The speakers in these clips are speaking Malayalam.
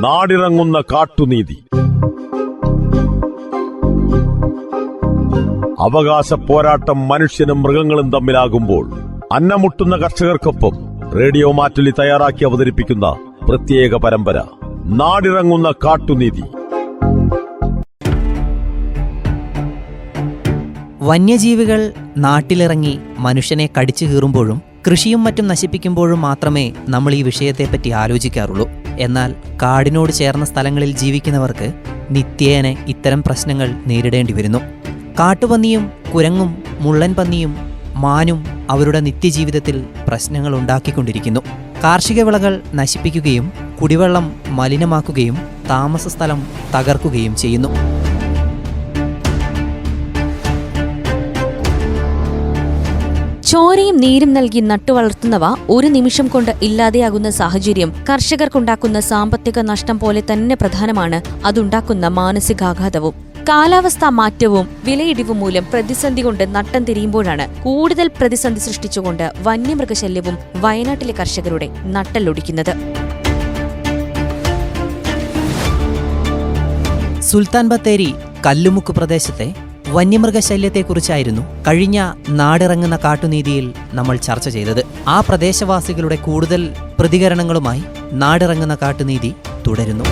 നാടിറങ്ങുന്ന കാട്ടുനീതി. അവകാശ പോരാട്ടം മനുഷ്യനും മൃഗങ്ങളും തമ്മിലാകുമ്പോൾ അന്നമുട്ടുന്ന കർഷകർക്കൊപ്പം റേഡിയോ മാറ്റുലി തയ്യാറാക്കി അവതരിപ്പിക്കുന്ന പ്രത്യേക പരമ്പര നാടിറങ്ങുന്ന കാട്ടുനീതി. വന്യജീവികൾ നാട്ടിലിറങ്ങി മനുഷ്യനെ കടിച്ചു കീറുമ്പോഴും കൃഷിയും മറ്റും നശിപ്പിക്കുമ്പോഴും മാത്രമേ നമ്മൾ ഈ വിഷയത്തെപ്പറ്റി ആലോചിക്കാറുള്ളൂ. എന്നാൽ കാടിനോട് ചേർന്ന സ്ഥലങ്ങളിൽ ജീവിക്കുന്നവർക്ക് നിത്യേന ഇത്തരം പ്രശ്നങ്ങൾ നേരിടേണ്ടി വരുന്നു. കാട്ടുപന്നിയും കുരങ്ങും മുള്ളൻ പന്നിയും മാനും അവരുടെ നിത്യജീവിതത്തിൽ പ്രശ്നങ്ങൾ ഉണ്ടാക്കിക്കൊണ്ടിരിക്കുന്നു. കാർഷിക വിളകൾ നശിപ്പിക്കുകയും കുടിവെള്ളം മലിനമാക്കുകയും താമസ സ്ഥലം തകർക്കുകയും ചെയ്യുന്നു. ചോരയും നീരും നൽകി നട്ടുവളർത്തുന്നവ ഒരു നിമിഷം കൊണ്ട് ഇല്ലാതെയാകുന്ന സാഹചര്യം കർഷകർക്കുണ്ടാക്കുന്ന സാമ്പത്തിക നഷ്ടം പോലെ തന്നെ പ്രധാനമാണ്. അതുണ്ടാക്കുന്ന മാനസികാഘാതവും കാലാവസ്ഥാ മാറ്റവും വിലയിടിവും മൂലം പ്രതിസന്ധി കൊണ്ട് നട്ടം തിരിയുമ്പോഴാണ് കൂടുതൽ പ്രതിസന്ധി സൃഷ്ടിച്ചുകൊണ്ട് വന്യമൃഗശല്യവും വയനാട്ടിലെ കർഷകരുടെ നട്ടല്ലൊടിക്കുന്നത്. സുൽത്താൻ ബത്തേരി കല്ലുമുക്ക് പ്രദേശത്തെ വന്യമൃഗശല്യത്തെക്കുറിച്ചായിരുന്നു കഴിഞ്ഞ നാടിറങ്ങുന്ന കാട്ടുനീതിയിൽ നമ്മൾ ചർച്ച ചെയ്തത്. ആ പ്രദേശവാസികളുടെ കൂടുതൽ പ്രതികരണങ്ങളുമായി നാടിറങ്ങുന്ന കാട്ടുനീതി തുടരുന്നു.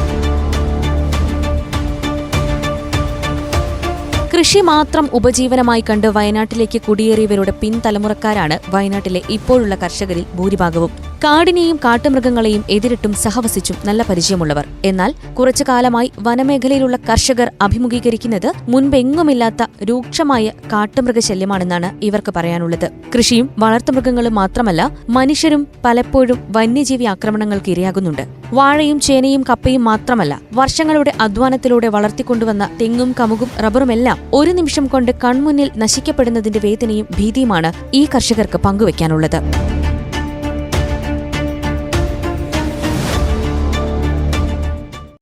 കൃഷി മാത്രം ഉപജീവനമായി കണ്ട് വയനാട്ടിലേക്ക് കുടിയേറിയവരുടെ പിൻതലമുറക്കാരാണ് വയനാട്ടിലെ ഇപ്പോഴുള്ള കർഷകരിൽ ഭൂരിഭാഗവും. കാടിനെയും കാട്ടുമൃഗങ്ങളെയും എതിരിട്ടും സഹവസിച്ചും നല്ല പരിചയമുള്ളവർ. എന്നാൽ കുറച്ചു കാലമായി വനമേഖലയിലുള്ള കർഷകർ അഭിമുഖീകരിക്കുന്നത് മുൻപെങ്ങുമില്ലാത്ത രൂക്ഷമായ കാട്ടുമൃഗശല്യമാണെന്നാണ് ഇവർക്ക് പറയാനുള്ളത്. കൃഷിയും വളർത്തുമൃഗങ്ങളും മാത്രമല്ല മനുഷ്യരും പലപ്പോഴും വന്യജീവി ആക്രമണങ്ങൾക്ക് ഇരയാകുന്നുണ്ട്. വാഴയും ചേനയും കപ്പയും മാത്രമല്ല വർഷങ്ങളുടെ അധ്വാനത്തിലൂടെ വളർത്തിക്കൊണ്ടുവന്ന തെങ്ങും കമുകും റബ്ബറുമെല്ലാം ഒരു നിമിഷം കൊണ്ട് കൺമുന്നിൽ നശിക്കപ്പെടുന്നതിന്റെ വേദനയും ഭീതിയുമാണ് ഈ കർഷകർക്ക് പങ്കുവയ്ക്കാനുള്ളത്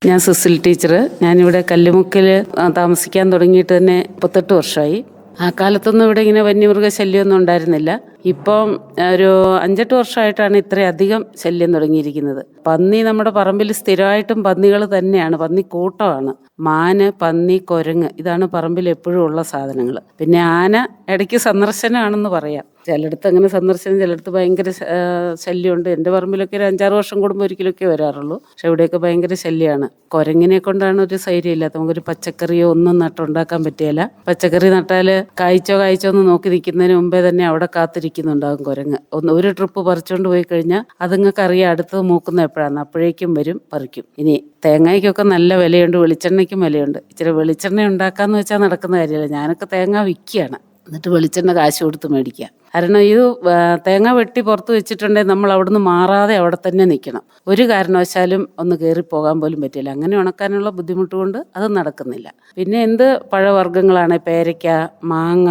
ഞാൻ സുസിൽ ടീച്ചർ. ഞാനിവിടെ കല്ലുമുക്കിൽ താമസിക്കാൻ തുടങ്ങിയിട്ട് തന്നെ മുപ്പത്തെട്ട് വർഷമായി. ആ കാലത്തൊന്നും ഇവിടെ ഇങ്ങനെ വന്യമൃഗ ശല്യമൊന്നും ഉണ്ടായിരുന്നില്ല. ഇപ്പം ഒരു അഞ്ചെട്ട് വർഷമായിട്ടാണ് ഇത്രയധികം ശല്യം തുടങ്ങിയിരിക്കുന്നത്. പന്നി നമ്മുടെ പറമ്പിൽ സ്ഥിരമായിട്ടും പന്നികൾ തന്നെയാണ്. പന്നി കൂട്ടമാണ്. മാന് പന്നി കുരങ്ങ് ഇതാണ് പറമ്പിൽ എപ്പോഴും ഉള്ള സാധനങ്ങൾ. പിന്നെ ആന ഇടയ്ക്ക് സന്ദർശനമാണെന്ന് പറയാം. ചിലയിടത്ത് അങ്ങനെ സന്ദർശനം ചിലയിടത്ത് ഭയങ്കര ശല്യമുണ്ട്. എന്റെ പറമ്പിലൊക്കെ ഒരു അഞ്ചാറ് വർഷം കൂടുമ്പോൾ ഒരിക്കലൊക്കെ വരാറുള്ളൂ. പക്ഷെ ഇവിടെയൊക്കെ ഭയങ്കര ശല്യമാണ്. കുരങ്ങിനെ കൊണ്ടാണ് ഒരു സൈര്യം ഇല്ലാത്ത നമുക്കൊരു പച്ചക്കറിയോ ഒന്നും നട്ടുണ്ടാക്കാൻ പറ്റിയല്ല പച്ചക്കറി നട്ടാൽ കായ്ച്ചോ കായ്ച്ചോ എന്ന് നോക്കി നിൽക്കുന്നതിന് മുമ്പേ തന്നെ അവിടെ കാത്തിരിക്കുന്നുണ്ടാകും കുരങ്ങ്. ഒന്ന് ഒരു ട്രിപ്പ് പറിച്ചുകൊണ്ട് പോയി കഴിഞ്ഞാൽ അതുങ്ങൾക്ക് അറിയാം അടുത്തത് മൂക്കുന്ന എപ്പോഴാണ് അപ്പോഴേക്കും വരും പറിക്കും. ഇനി തേങ്ങയ്ക്കൊക്കെ നല്ല വിലയുണ്ട് വെളിച്ചെണ്ണയ്ക്കും വിലയുണ്ട്. ഇച്ചിരി വെളിച്ചെണ്ണ ഉണ്ടാക്കാന്ന് വെച്ചാൽ നടക്കുന്ന കാര്യമല്ല ഞാനൊക്കെ തേങ്ങ വിൽക്കുകയാണ് എന്നിട്ട് വെളിച്ചെണ്ണ കാശ് കൊടുത്ത് മേടിക്കുക കാരണം ഇത് തേങ്ങ വെട്ടി പുറത്ത് വെച്ചിട്ടുണ്ടെങ്കിൽ നമ്മൾ അവിടുന്ന് മാറാതെ അവിടെ തന്നെ നിൽക്കണം. ഒരു കാരണവശാലും ഒന്ന് കയറി പോകാൻ പോലും പറ്റില്ല. അങ്ങനെ ഉണക്കാനുള്ള ബുദ്ധിമുട്ട് കൊണ്ട് അത് നടക്കുന്നില്ല. പിന്നെ എന്ത് പഴവർഗങ്ങളാണ്? പേരയ്ക്ക മാങ്ങ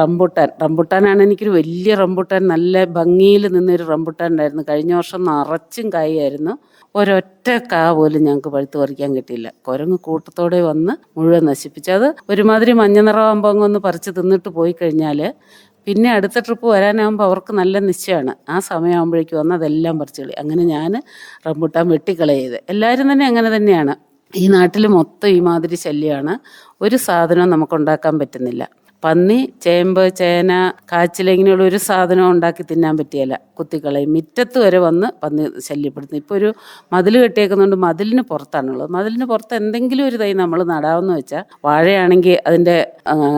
റംബുട്ടാൻ. റംബുട്ടാനാണ് എനിക്കൊരു വലിയ റംബുട്ടാൻ. നല്ല ഭംഗിയിൽ നിന്നൊരു റംബുട്ടാൻ ഉണ്ടായിരുന്നു. കഴിഞ്ഞ വർഷം നിറച്ചും കായായിരുന്നു. ഒരൊറ്റ കാ പോലും ഞങ്ങൾക്ക് പഴുത്ത് പറിക്കാൻ കിട്ടിയില്ല. കുരങ്ങ് കൂട്ടത്തോടെ വന്ന് മുഴുവൻ നശിപ്പിച്ചു. അത് ഒരുമാതിരി മഞ്ഞ നിറമാകുമ്പോൾ അങ്ങ് ഒന്ന് പറിച്ച് തിന്നിട്ട് പോയി കഴിഞ്ഞാൽ പിന്നെ അടുത്ത ട്രിപ്പ് വരാനാകുമ്പോൾ അവർക്ക് നല്ല നിശ്ചയമാണ് ആ സമയമാകുമ്പോഴേക്കും വന്ന് അതെല്ലാം പറിച്ചു കളി അങ്ങനെ ഞാൻ റംബുട്ടാൻ വെട്ടിക്കളയത്. എല്ലാവരും തന്നെ അങ്ങനെ തന്നെയാണ്. ഈ നാട്ടിൽ മൊത്തം ഈ മാതിരി ശല്യമാണ്. ഒരു സാധനവും നമുക്കുണ്ടാക്കാൻ പറ്റുന്നില്ല. പന്നി ചേമ്പ് ചേന കാച്ചിൽ ഇങ്ങനെയുള്ള ഒരു സാധനം ഉണ്ടാക്കി തിന്നാൻ പറ്റിയല്ല. കുത്തിക്കളയും. മുറ്റത്ത് വരെ വന്ന് പന്നി ശല്യപ്പെടുത്തുന്നു. ഇപ്പോൾ ഒരു മതിൽ കെട്ടിയേക്കുന്നുണ്ട് മതിലിന് പുറത്താണുള്ളത് മതിലിന് പുറത്ത് എന്തെങ്കിലും ഒരു തൈ നമ്മൾ നടാമെന്ന് വെച്ചാൽ വാഴയാണെങ്കിൽ അതിന്റെ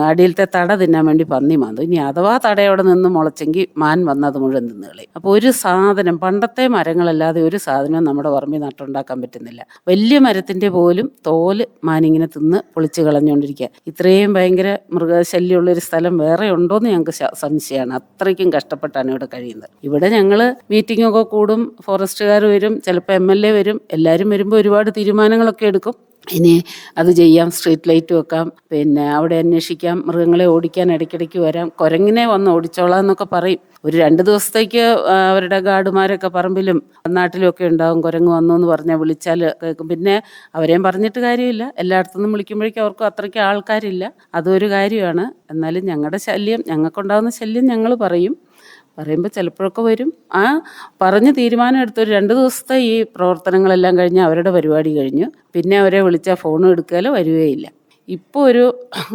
അടിയിലത്തെ തട തിന്നാൻ വേണ്ടി പന്നി മാന്തും. ഇനി അഥവാ തടയോടെ നിന്ന് മുളച്ചെങ്കിൽ മാൻ വന്ന് അത് മുഴുവൻ നിന്ന് അപ്പോൾ ഒരു സാധനം പണ്ടത്തെ മരങ്ങളല്ലാതെ ഒരു സാധനവും നമ്മുടെ പറമ്പിൽ നട്ടുണ്ടാക്കാൻ പറ്റുന്നില്ല. വലിയ മരത്തിന്റെ പോലും തോൽ മാനിങ്ങനെ തിന്ന് പൊളിച്ച് കളഞ്ഞുകൊണ്ടിരിക്കുക ഇത്രയും ഭയങ്കര മൃഗശല്യമുള്ള ഒരു സ്ഥലം വേറെ ഉണ്ടോയെന്ന് ഞങ്ങൾക്ക് സംശയമാണ് അത്രയ്ക്കും കഷ്ടപ്പെട്ടാണ് ഇവിടെ കഴിയുന്നത്. ഇവിടെ ഞങ്ങൾ മീറ്റിങ്ങൊക്കെ കൂടും ഫോറസ്റ്റുകാർ വരും ചിലപ്പോൾ എം എൽ എ വരും എല്ലാവരും വരുമ്പോൾ ഒരുപാട് തീരുമാനങ്ങളൊക്കെ എടുക്കും. ഇനി അത് ചെയ്യാം സ്ട്രീറ്റ് ലൈറ്റ് വെക്കാം പിന്നെ അവിടെ അന്വേഷിക്കാം മൃഗങ്ങളെ ഓടിക്കാൻ ഇടയ്ക്കിടയ്ക്ക് വരാം കുരങ്ങിനെ വന്ന് ഓടിച്ചോളാം എന്നൊക്കെ പറയും. ഒരു രണ്ട് ദിവസത്തേക്ക് അവരുടെ ഗാർഡുമാരൊക്കെ പറമ്പിലും നാട്ടിലുമൊക്കെ ഉണ്ടാവും കുരങ്ങ് വന്നു എന്ന് പറഞ്ഞാൽ വിളിച്ചാൽ കേൾക്കും. പിന്നെ അവരെയും പറഞ്ഞിട്ട് കാര്യമില്ല. എല്ലായിടത്തുനിന്നും വിളിക്കുമ്പോഴേക്കും അവർക്കും അത്രയ്ക്ക് ആൾക്കാരില്ല. അതൊരു കാര്യമാണ്. എന്നാലും ഞങ്ങളുടെ ശല്യം ഞങ്ങൾക്കുണ്ടാകുന്ന ശല്യം ഞങ്ങൾ പറയും. പറയുമ്പോൾ ചിലപ്പോഴൊക്കെ വരും. ആ പറഞ്ഞ് തീരുമാനം എടുത്ത ഒരു രണ്ട് ദിവസത്തെ ഈ പ്രവർത്തനങ്ങളെല്ലാം കഴിഞ്ഞ് അവരുടെ പരിപാടി കഴിഞ്ഞു. പിന്നെ അവരെ വിളിച്ചാൽ ഫോണും എടുക്കുകയില്ല വരികയില്ല ഇപ്പോൾ ഒരു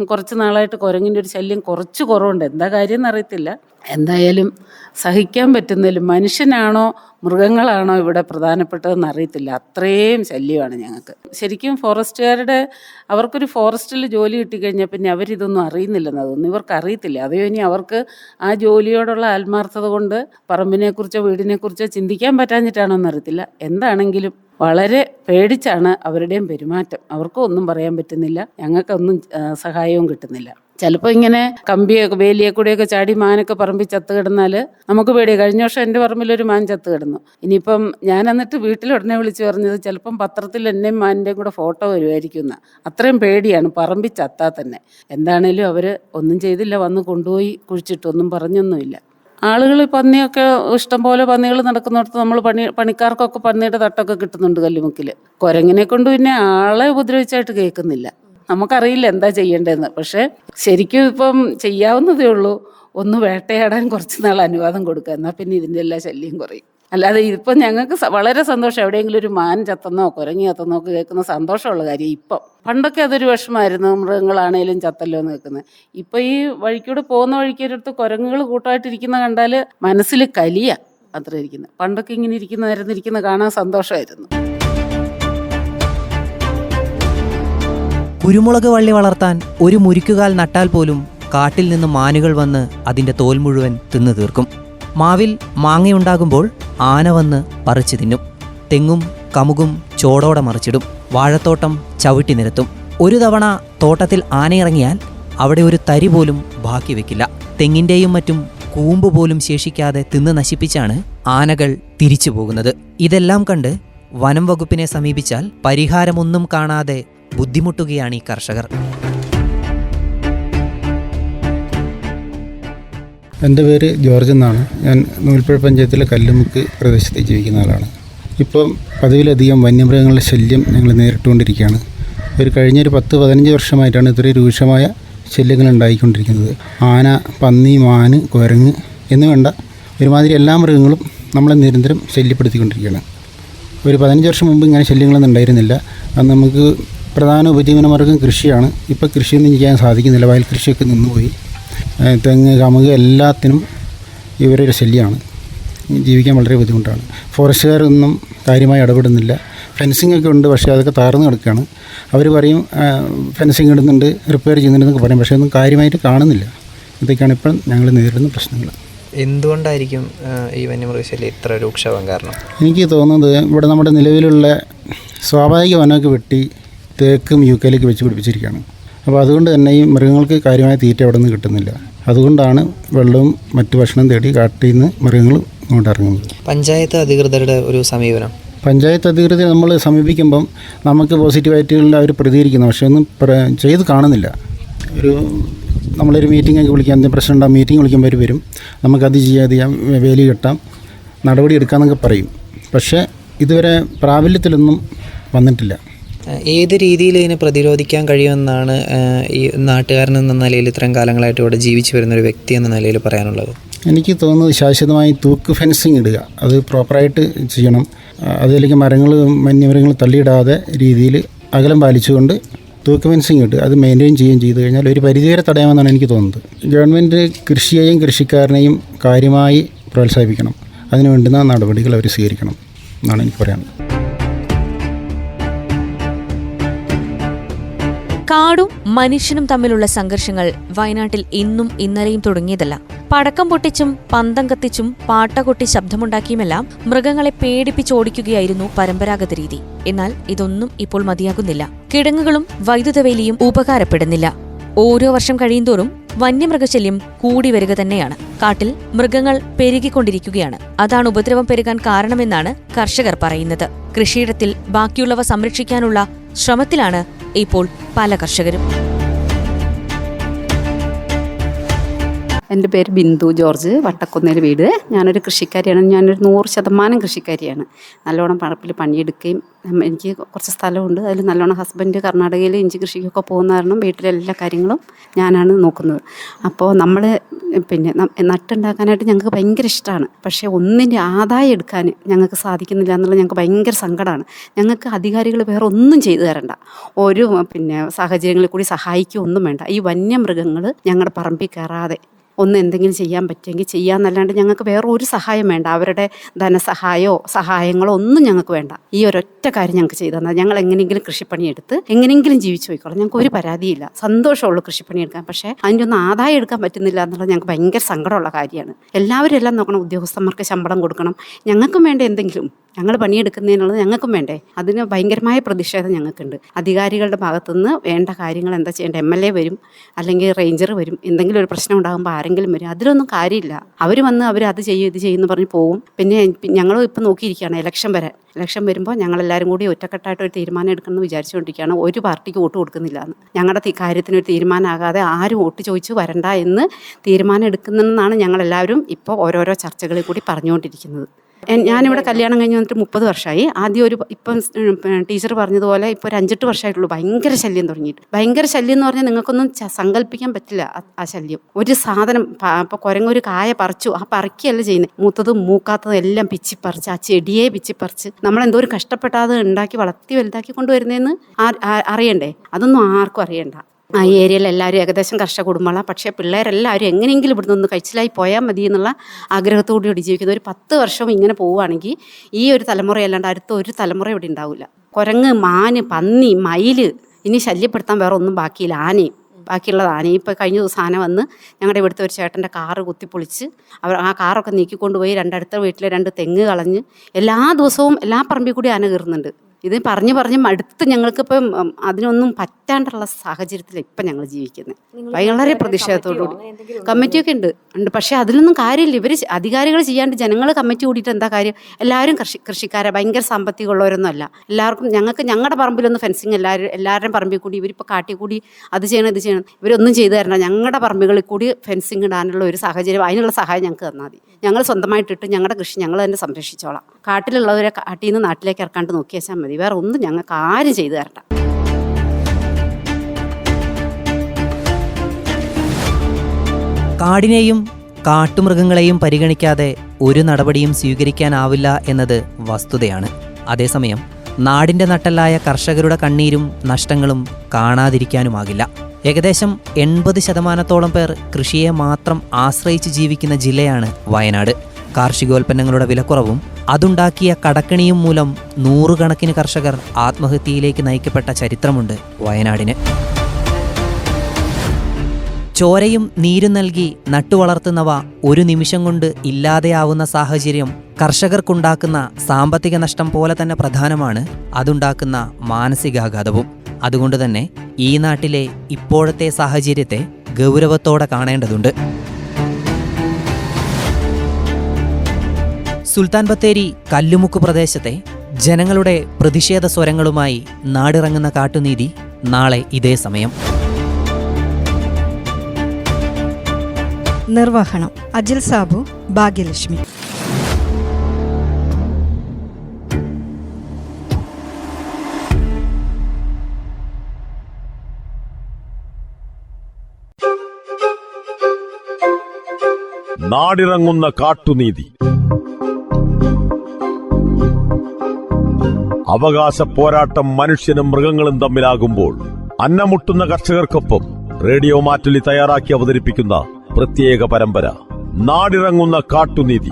കുറച്ച് നാളായിട്ട് കുരങ്ങിന്റെ ഒരു ശല്യം കുറച്ച് കുറവുണ്ട്. എന്താ കാര്യം എന്നറിയത്തില്ല എന്തായാലും സഹിക്കാൻ പറ്റുന്നതിലും മനുഷ്യനാണോ മൃഗങ്ങളാണോ ഇവിടെ പ്രധാനപ്പെട്ടതെന്ന് അറിയത്തില്ല. അത്രയും ശല്യമാണ് ഞങ്ങൾക്ക്. ശരിക്കും ഫോറസ്റ്റുകാരുടെ അവർക്കൊരു ഫോറസ്റ്റിൽ ജോലി കിട്ടിക്കഴിഞ്ഞാൽ പിന്നെ അവരിതൊന്നും അറിയുന്നില്ലെന്ന് തോന്നുന്നു. ഇവർക്ക് അറിയത്തില്ല. അതോ ഇനി അവർക്ക് ആ ജോലിയോടുള്ള ആത്മാർത്ഥത കൊണ്ട് പറമ്പിനെക്കുറിച്ചോ വീടിനെക്കുറിച്ചോ ചിന്തിക്കാൻ പറ്റാഞ്ഞിട്ടാണോ എന്നറിയത്തില്ല എന്താണെങ്കിലും വളരെ പേടിച്ചാണ് അവരുടെയും പെരുമാറ്റം. അവർക്കും ഒന്നും പറയാൻ പറ്റുന്നില്ല. ഞങ്ങൾക്കൊന്നും സഹായവും കിട്ടുന്നില്ല. ചിലപ്പോൾ ഇങ്ങനെ കമ്പിയൊക്കെ വേലിയെ കൂടെയൊക്കെ ചാടി മാനൊക്കെ പറമ്പി ചത്ത് കിടന്നാൽ നമുക്ക് പേടി കഴിഞ്ഞ വർഷം എന്റെ പറമ്പിലൊരു മാൻ ചത്ത് കിടന്നു. ഇനിയിപ്പം ഞാൻ എന്നിട്ട് വീട്ടിൽ ഉടനെ വിളിച്ച് പറഞ്ഞത് ചിലപ്പം പത്രത്തിൽ എന്നെയും മാനിന്റെയും കൂടെ ഫോട്ടോ വരുമായിരിക്കും എന്ന്. അത്രയും പേടിയാണ് പറമ്പി ചത്താൽ തന്നെ. എന്താണേലും അവർ ഒന്നും ചെയ്തില്ല വന്ന് കൊണ്ടുപോയി കുഴിച്ചിട്ടൊന്നും പറഞ്ഞൊന്നുമില്ല. ആളുകൾ പന്നിയൊക്കെ ഇഷ്ടംപോലെ പന്നികൾ നടക്കുന്നിടത്ത് നമ്മൾ പണി പണിക്കാർക്കൊക്കെ പന്നിയുടെ തട്ടൊക്കെ കിട്ടുന്നുണ്ട് കല്ലുമുക്കിൽ. കുരങ്ങിനെ കൊണ്ട് പിന്നെ ആളെ ഉപദ്രവിച്ചായിട്ട് കേൾക്കുന്നില്ല. നമുക്കറിയില്ല എന്താ ചെയ്യേണ്ടതെന്ന്. പക്ഷേ ശരിക്കും ഇപ്പം ചെയ്യാവുന്നതേ ഉള്ളൂ. ഒന്ന് വേട്ടയാടാൻ കുറച്ച് നാൾ അനുവാദം കൊടുക്കുക. എന്നാൽ പിന്നെ ഇതിന്റെ എല്ലാ ശല്യം കുറയും. അല്ലാതെ ഇപ്പം ഞങ്ങൾക്ക് വളരെ സന്തോഷം. എവിടെയെങ്കിലും ഒരു മാൻ ചത്തന്നോ കുരങ്ങി ചത്തെന്നോ ഒക്കെ കേൾക്കുന്ന സന്തോഷമുള്ള കാര്യം ഇപ്പം. പണ്ടൊക്കെ അതൊരു വിഷമമായിരുന്നു മൃഗങ്ങളാണേലും ചത്തല്ലോ എന്ന് കേൾക്കുന്നത്. ഇപ്പം ഈ വഴിക്കൂടെ പോകുന്ന വഴിക്കൊരിടത്ത് കുരങ്ങുകൾ കൂട്ടമായിട്ടിരിക്കുന്ന കണ്ടാൽ മനസ്സിൽ കലിയ അത്ര ഇരിക്കുന്നത് പണ്ടൊക്കെ ഇങ്ങനെ ഇരിക്കുന്ന ഇരിക്കുന്ന കാണാൻ സന്തോഷമായിരുന്നു. കുരുമുളക് വള്ളി വളർത്താൻ ഒരു മുരിക്കുകാൽ നട്ടാൽ പോലും കാട്ടിൽ നിന്ന് മാനുകൾ വന്ന് അതിന്റെ തോൽ മുഴുവൻ തിന്നു തീർക്കും. മാവിൽ മാങ്ങയുണ്ടാകുമ്പോൾ ആന വന്ന് പറിച്ചു തിന്നും. തെങ്ങും കമുകും ചോടോടെ മറിച്ചിടും. വാഴത്തോട്ടം ചവിട്ടി നിരത്തും. ഒരു തവണ തോട്ടത്തിൽ ആനയിറങ്ങിയാൽ അവിടെ ഒരു തരി പോലും ബാക്കി വെക്കില്ല. തെങ്ങിന്റെയും മറ്റും കൂമ്പ് പോലും ശേഷിക്കാതെ തിന്ന് നശിപ്പിച്ചാണ് ആനകൾ തിരിച്ചു പോകുന്നത്. ഇതെല്ലാം കണ്ട് വനം വകുപ്പിനെ സമീപിച്ചാൽ പരിഹാരമൊന്നും കാണാതെ ബുദ്ധിമുട്ടുകയാണ് ഈ കർഷകർ. എന്റെ പേര് ജോർജ് എന്നാണ്. ഞാൻ നൂൽപ്പുഴ പഞ്ചായത്തിലെ കല്ലുമുക്ക് പ്രദേശത്ത് ജീവിക്കുന്ന ആളാണ്. ഇപ്പം പതിവിലധികം വന്യമൃഗങ്ങളുടെ ശല്യം ഞങ്ങൾ നേരിട്ടുകൊണ്ടിരിക്കുകയാണ്. ഒരു കഴിഞ്ഞൊരു പത്ത് പതിനഞ്ച് വർഷമായിട്ടാണ് ഇത്രയും രൂക്ഷമായ ശല്യങ്ങൾ ഉണ്ടായിക്കൊണ്ടിരിക്കുന്നത്. ആന പന്നി മാന് കുരങ്ങ് എന്ന് വേണ്ട ഒരുമാതിരി എല്ലാ മൃഗങ്ങളും നമ്മളെ നിരന്തരം ശല്യപ്പെടുത്തിക്കൊണ്ടിരിക്കുകയാണ്. ഒരു പതിനഞ്ച് വർഷം മുമ്പ് ഇങ്ങനെ ശല്യങ്ങളൊന്നും ഉണ്ടായിരുന്നില്ല. അന്ന് നമുക്ക് പ്രധാന ഉപജീവന മാർഗം കൃഷിയാണ്. ഇപ്പോൾ കൃഷിയൊന്നും ചെയ്യാൻ സാധിക്കുന്നില്ല. വയൽ കൃഷിയൊക്കെ നിന്നുപോയി. തെങ്ങ് കമുക് എല്ലാത്തിനും ഇവരൊരു ശല്യമാണ് ജീവിക്കാൻ വളരെ ബുദ്ധിമുട്ടാണ്. ഫോറസ്റ്റുകാരൊന്നും കാര്യമായി ഇടപെടുന്നില്ല. ഫെൻസിംഗ് ഒക്കെ ഉണ്ട് പക്ഷേ അതൊക്കെ താർന്നു കിടക്കുകയാണ്. അവർ പറയും ഫെൻസിങ് ഇടുന്നുണ്ട് റിപ്പയർ ചെയ്യുന്നുണ്ടെന്നൊക്കെ പറയും പക്ഷേ ഒന്നും കാര്യമായിട്ട് കാണുന്നില്ല. ഇതൊക്കെയാണ് ഇപ്പം ഞങ്ങൾ നേരിടുന്ന പ്രശ്നങ്ങൾ എന്തുകൊണ്ടായിരിക്കും ഈ വന്യമൃഗശല്യം ഇത്ര രൂക്ഷമാകാൻ കാരണം? എനിക്ക് തോന്നുന്നത് ഇവിടെ നമ്മുടെ നിലവിലുള്ള സ്വാഭാവിക വനമൊക്കെ വെട്ടി തേക്കും യൂക്കയിലേക്ക് വെച്ച് പിടിപ്പിച്ചിരിക്കുകയാണ്. അപ്പോൾ അതുകൊണ്ട് തന്നെ ഈ മൃഗങ്ങൾക്ക് കാര്യമായ തീറ്റ അവിടെ നിന്ന് കിട്ടുന്നില്ല. അതുകൊണ്ടാണ് വെള്ളവും മറ്റു ഭക്ഷണം തേടി കാട്ടിൽ നിന്ന് മൃഗങ്ങൾ ഇങ്ങോട്ട് ഇറങ്ങുന്നത്. പഞ്ചായത്ത് അധികൃതരുടെ ഒരു സമീപനം. പഞ്ചായത്ത് അധികൃതരെ നമ്മൾ സമീപിക്കുമ്പം നമുക്ക് പോസിറ്റീവായിട്ടുള്ള അവർ പ്രതികരിക്കുന്നു. പക്ഷേ ഒന്നും ചെയ്ത് കാണുന്നില്ല. ഒരു നമ്മളൊരു മീറ്റിംഗ് ഒക്കെ വിളിക്കാൻ എന്തെങ്കിലും പ്രശ്നം ഉണ്ടാകും മീറ്റിംഗ് വിളിക്കുമ്പോൾ അവർ വരും. നമുക്കത് ചെയ്യാം ചെയ്യാം വേലി കെട്ടാം നടപടി എടുക്കാമെന്നൊക്കെ പറയും. പക്ഷേ ഇതുവരെ പ്രാബല്യത്തിലൊന്നും വന്നിട്ടില്ല. ഏത് രീതിയിൽ ഇതിനെ പ്രതിരോധിക്കാൻ കഴിയുമെന്നാണ് ഈ നാട്ടുകാരൻ എന്ന നിലയിൽ ഇത്രയും കാലങ്ങളായിട്ട് ഇവിടെ ജീവിച്ചു വരുന്ന ഒരു വ്യക്തി എന്ന നിലയിൽ പറയാനുള്ളത്? എനിക്ക് തോന്നുന്നത് ശാശ്വതമായി തൂക്ക് ഫെൻസിങ് ഇടുക. അത് പ്രോപ്പറായിട്ട് ചെയ്യണം. അതിലേക്ക് മരങ്ങൾ വന്യമൃഗങ്ങൾ തള്ളിയിടാതെ രീതിയിൽ അകലം പാലിച്ചുകൊണ്ട് തൂക്ക് ഫെൻസിങ് ഇട്ട് അത് മെയിന്റെയിൻ ചെയ്യുകയും ചെയ്തു കഴിഞ്ഞാൽ ഒരു പരിധിവരെ തടയാമെന്നാണ് എനിക്ക് തോന്നുന്നത്. ഗവൺമെന്റ് കൃഷിയെയും കൃഷിക്കാരനെയും കാര്യമായി പ്രോത്സാഹിപ്പിക്കണം. അതിന് വേണ്ടുന്ന നടപടികൾ അവർ സ്വീകരിക്കണം എന്നാണ് എനിക്ക് പറയാനുള്ളത്. മനുഷ്യനും തമ്മിലുള്ള സംഘർഷങ്ങൾ വയനാട്ടിൽ ഇന്നും ഇന്നലെയും തുടങ്ങിയതല്ല. പടക്കം പൊട്ടിച്ചും പന്തം കത്തിച്ചും പാട്ട കൊട്ടി ശബ്ദമുണ്ടാക്കിയുമെല്ലാം മൃഗങ്ങളെ പേടിപ്പിച്ചോടിക്കുകയായിരുന്നു പരമ്പരാഗത രീതി. എന്നാൽ ഇതൊന്നും ഇപ്പോൾ മതിയാകുന്നില്ല. കിടങ്ങുകളും വൈദ്യുതവേലിയും ഉപകാരപ്പെടുന്നില്ല. ഓരോ വർഷം കഴിയുന്തോറും വന്യമൃഗശല്യം കൂടി വരിക തന്നെയാണ്. കാട്ടിൽ മൃഗങ്ങൾ പെരുകിക്കൊണ്ടിരിക്കുകയാണ്. അതാണ് ഉപദ്രവം പെരുകാൻ കാരണമെന്നാണ് കർഷകർ പറയുന്നത്. കൃഷിയിടത്തിൽ ബാക്കിയുള്ളവ സംരക്ഷിക്കാനുള്ള ശ്രമത്തിലാണ് ഇപ്പോൾ പല കർഷകരും. എന്റെ പേര് ബിന്ദു ജോർജ് വട്ടക്കുന്നേൽ വീട്. ഞാനൊരു കൃഷിക്കാരിയാണ്. ഞാനൊരു നൂറ് ശതമാനം കൃഷിക്കാരിയാണ്. നല്ലോണം പറമ്പിൽ പണിയെടുക്കുകയും എനിക്ക് കുറച്ച് സ്ഥലമുണ്ട്. അതിൽ നല്ലോണം ഹസ്ബൻഡ് കർണാടകയിൽ ഇഞ്ചി കൃഷിക്കൊക്കെ പോകുന്ന കാരണം വീട്ടിലെ എല്ലാ കാര്യങ്ങളും ഞാനാണ് നോക്കുന്നത്. അപ്പോൾ നമ്മൾ പിന്നെ നട്ടുണ്ടാക്കാനായിട്ട് ഞങ്ങൾക്ക് ഭയങ്കര ഇഷ്ടമാണ്. പക്ഷേ ഒന്നിന്റെ ആദായം എടുക്കാൻ ഞങ്ങൾക്ക് സാധിക്കുന്നില്ല എന്നുള്ളത് ഞങ്ങൾക്ക് ഭയങ്കര സങ്കടമാണ്. ഞങ്ങൾക്ക് അധികാരികൾ വേറെ ഒന്നും ചെയ്തു തരണ്ട. ഒരു പിന്നെ സാഹചര്യങ്ങളിൽ കൂടി സഹായിക്കുകയൊന്നും വേണ്ട. ഈ വന്യമൃഗങ്ങൾ ഞങ്ങളുടെ പറമ്പിൽ കയറാതെ ഒന്ന് എന്തെങ്കിലും ചെയ്യാൻ പറ്റുമെങ്കിൽ ചെയ്യാമെന്നല്ലാണ്ട് ഞങ്ങൾക്ക് വേറെ ഒരു സഹായം വേണ്ട. അവരുടെ ധനസഹായമോ സഹായങ്ങളോ ഒന്നും ഞങ്ങൾക്ക് വേണ്ട. ഈ ഒരൊറ്റ കാര്യം ഞങ്ങൾക്ക് ചെയ്തു തന്നാൽ ഞങ്ങൾ എങ്ങനെയെങ്കിലും കൃഷിപ്പണി എടുത്ത് എങ്ങനെയെങ്കിലും ജീവിച്ചു പോയിക്കോളാം. ഞങ്ങൾക്ക് ഒരു പരാതിയില്ല. സന്തോഷമുള്ളൂ കൃഷിപ്പണി എടുക്കാൻ പക്ഷേ അതിന്റെ ആദായം എടുക്കാൻ പറ്റുന്നില്ല എന്നുള്ളത് ഞങ്ങൾക്ക് ഭയങ്കര സങ്കടമുള്ള കാര്യമാണ്. എല്ലാവരും എല്ലാം നോക്കണം. ഉദ്യോഗസ്ഥന്മാർക്ക് ശമ്പളം കൊടുക്കണം. ഞങ്ങൾക്കും വേണ്ട എന്തെങ്കിലും. ഞങ്ങൾ പണിയെടുക്കുന്നതിനുള്ളത് ഞങ്ങൾക്കും വേണ്ടേ. അതിന് ഭയങ്കരമായ പ്രതിഷേധം ഞങ്ങൾക്കുണ്ട്. അധികാരികളുടെ ഭാഗത്തുനിന്ന് വേണ്ട കാര്യങ്ങൾ എന്താ ചെയ്യേണ്ടത്? എം എൽ എ വരും അല്ലെങ്കിൽ റേഞ്ചർ വരും എന്തെങ്കിലും ഒരു പ്രശ്നം ഉണ്ടാകുമ്പോൾ ആരെങ്കിലും വരും അതിലൊന്നും കാര്യമില്ല. അവർ വന്ന് അവർ അത് ചെയ്യും ഇത് ചെയ്യുമെന്ന് പറഞ്ഞ് പോകും പിന്നെ ഞങ്ങൾ ഇപ്പം നോക്കിയിരിക്കുകയാണ് ഇലക്ഷൻ വരെ ഇലക്ഷൻ വരുമ്പോൾ ഞങ്ങളെല്ലാവരും കൂടി ഒറ്റക്കെട്ടായിട്ട് ഒരു തീരുമാനം എടുക്കണമെന്ന് വിചാരിച്ചുകൊണ്ടിരിക്കുകയാണ്. ഒരു പാർട്ടിക്ക് വോട്ട് കൊടുക്കുന്നില്ല എന്ന്. ഞങ്ങളുടെ കാര്യത്തിന് ഒരു തീരുമാനമാകാതെ ആരും വോട്ട് ചോദിച്ച് വരണ്ട എന്ന് തീരുമാനം എടുക്കുന്നെന്നാണ് ഞങ്ങളെല്ലാവരും ഇപ്പോൾ ഓരോരോ ചർച്ചകളിൽ കൂടി പറഞ്ഞുകൊണ്ടിരിക്കുന്നത്. ഞാനിവിടെ കല്യാണം കഴിഞ്ഞ് വന്നിട്ട് മുപ്പത് വർഷമായി ആദ്യം ഒരു ഇപ്പം ടീച്ചർ പറഞ്ഞതുപോലെ ഇപ്പോൾ ഒരു അഞ്ചെട്ട് വർഷമായിട്ടുള്ളൂ ഭയങ്കര ശല്യം തുടങ്ങിയിട്ട്. ഭയങ്കര ശല്യം എന്ന് പറഞ്ഞാൽ നിങ്ങൾക്കൊന്നും സങ്കല്പിക്കാൻ പറ്റില്ല ആ- ശല്യം. ഒരു സാധനം ഇപ്പോൾ കുരങ്ങൊരു കായ പറിച്ചു. ആ പറിക്കുകയല്ല ചെയ്യുന്നത് മൂത്തതും മൂക്കാത്തതും എല്ലാം പിച്ചിപ്പറിച്ച് ആ ചെടിയെ പിച്ചിപ്പറിച്ച് നമ്മളെന്തോ ഒരു കഷ്ടപ്പെട്ടാതെ ഉണ്ടാക്കി വളർത്തി വലുതാക്കി കൊണ്ടുവരുന്നതെന്ന് അറിയണ്ടേ? അതൊന്നും ആർക്കും അറിയണ്ട. ആ ഏരിയയിൽ എല്ലാവരും ഏകദേശം കർഷക കുടുംബങ്ങളാണ്. പക്ഷേ പിള്ളേരെല്ലാവരും എങ്ങനെയെങ്കിലും ഇവിടുന്ന് ഒന്ന് കഴിച്ചിലായി പോയാൽ മതി എന്നുള്ള ആഗ്രഹത്തോടു കൂടി ജീവിക്കുന്നത് ഒരു പത്ത് വർഷം ഇങ്ങനെ പോവുകയാണെങ്കിൽ ഈ ഒരു തലമുറയല്ലാണ്ട് അടുത്ത ഒരു തലമുറ ഇവിടെ ഉണ്ടാവില്ല. കുരങ്ങ് മാന് പന്നി മയിൽ ഇനി ശല്യപ്പെടുത്താൻ വേറെ ഒന്നും ബാക്കിയില്ല. ആനയും. ബാക്കിയുള്ളത് ആനയും. ഇപ്പോൾ കഴിഞ്ഞ ദിവസം ആന വന്ന് ഞങ്ങളുടെ ഇവിടുത്തെ ഒരു ചേട്ടന്റെ കാറ് കുത്തിപ്പൊളിച്ച് അവർ ആ കാറൊക്കെ നീക്കിക്കൊണ്ടുപോയി രണ്ടടുത്ത വീട്ടിലെ രണ്ട് തെങ്ങ് കളഞ്ഞ് എല്ലാ ദിവസവും എല്ലാ പറമ്പിൽ കൂടി ആന കയറുന്നുണ്ട്. ഇത് പറഞ്ഞു പറഞ്ഞ് അടുത്ത് ഞങ്ങൾക്കിപ്പം അതിനൊന്നും പറ്റാണ്ടുള്ള സാഹചര്യത്തിൽ ഇപ്പം ഞങ്ങൾ ജീവിക്കുന്നത്. വളരെ പ്രതിഷേധത്തോടുകൂടി കമ്മിറ്റിയൊക്കെ ഉണ്ട്? ഉണ്ട്. പക്ഷേ അതിലൊന്നും കാര്യമില്ല. ഇവർ അധികാരികൾ ചെയ്യാണ്ട് ജനങ്ങൾ കമ്മിറ്റി കൂടിയിട്ട് എന്താ കാര്യം? എല്ലാവരും കൃഷി കൃഷിക്കാരെ. ഭയങ്കര സാമ്പത്തികമുള്ളവരൊന്നും അല്ല. എല്ലാവർക്കും ഞങ്ങൾക്ക് ഞങ്ങളുടെ പറമ്പിലൊന്നും ഫെൻസിങ് എല്ലാവരും എല്ലാവരുടെയും പറമ്പിൽ കൂടി ഇവരിപ്പോൾ കാട്ടി കൂടി അത് ചെയ്യണം ഇത് ചെയ്യണം. ഇവരൊന്നും ചെയ്തു തരണം ഞങ്ങളുടെ പറമ്പുകളിൽ കൂടി ഫെൻസിങ് ഇടാനുള്ള ഒരു സാഹചര്യം അതിനുള്ള സഹായം ഞങ്ങൾക്ക് തന്നാൽ മതി. ഞങ്ങൾ സ്വന്തമായിട്ടിട്ട് ഞങ്ങളുടെ കൃഷി ഞങ്ങൾ തന്നെ സംരക്ഷിച്ചോളാം. കാട്ടിലുള്ളവരെ കാട്ടിൽ നിന്ന് നാട്ടിലേക്ക് ഇറക്കാണ്ട് നോക്കി വെച്ചാൽ മതി. വേറെ ഒന്നും ഞങ്ങൾക്ക് ആരും ചെയ്തു തരണ്ട. കാടിനെയും കാട്ടുമൃഗങ്ങളെയും പരിഗണിക്കാതെ ഒരു നടപടിയും സ്വീകരിക്കാനാവില്ല എന്നത് വസ്തുതയാണ്. അതേസമയം നാടിന്റെ നട്ടല്ലായ കർഷകരുടെ കണ്ണീരും നഷ്ടങ്ങളും കാണാതിരിക്കാനുമാകില്ല. ഏകദേശം എൺപത് ശതമാനത്തോളം പേർ കൃഷിയെ മാത്രം ആശ്രയിച്ച് ജീവിക്കുന്ന ജില്ലയാണ് വയനാട്. കാർഷികോൽപ്പന്നങ്ങളുടെ വിലക്കുറവും അതുണ്ടാക്കിയ കടക്കണിയും മൂലം നൂറുകണക്കിന് കർഷകർ ആത്മഹത്യയിലേക്ക് നയിക്കപ്പെട്ട ചരിത്രമുണ്ട് വയനാടിന്. ചോരയും നീരും നൽകി നട്ടുവളർത്തുന്നവ ഒരു നിമിഷം കൊണ്ട് ഇല്ലാതെയാവുന്ന സാഹചര്യം കർഷകർക്കുണ്ടാക്കുന്ന സാമ്പത്തിക നഷ്ടം പോലെ തന്നെ പ്രധാനമാണ്. അതുണ്ടാക്കുന്ന മാനസികാഘാതവും. അതുകൊണ്ട് തന്നെ ഈ നാട്ടിലെ ഇപ്പോഴത്തെ സാഹചര്യത്തെ ഗൗരവത്തോടെ കാണേണ്ടതുണ്ട്. സുൽത്താൻ ബത്തേരി കല്ലുമുക്ക് പ്രദേശത്തെ ജനങ്ങളുടെ പ്രതിഷേധ സ്വരങ്ങളുമായി നാടിറങ്ങുന്ന കാട്ടുനീതി നാളെ ഇതേ സമയം. നിർവഹണം. അജിൽ സാബു ഭാഗ്യലക്ഷ്മി. നാടിറങ്ങുന്ന കാട്ടുനീതി. അവകാശ പോരാട്ടം മനുഷ്യനും മൃഗങ്ങളും തമ്മിലാകുമ്പോൾ അന്നമുട്ടുന്ന കർഷകർക്കൊപ്പം റേഡിയോ മാറ്റുലി തയ്യാറാക്കി അവതരിപ്പിക്കുന്ന പ്രത്യേക പരമ്പര നാടിറങ്ങുന്ന കാട്ടുനീതി.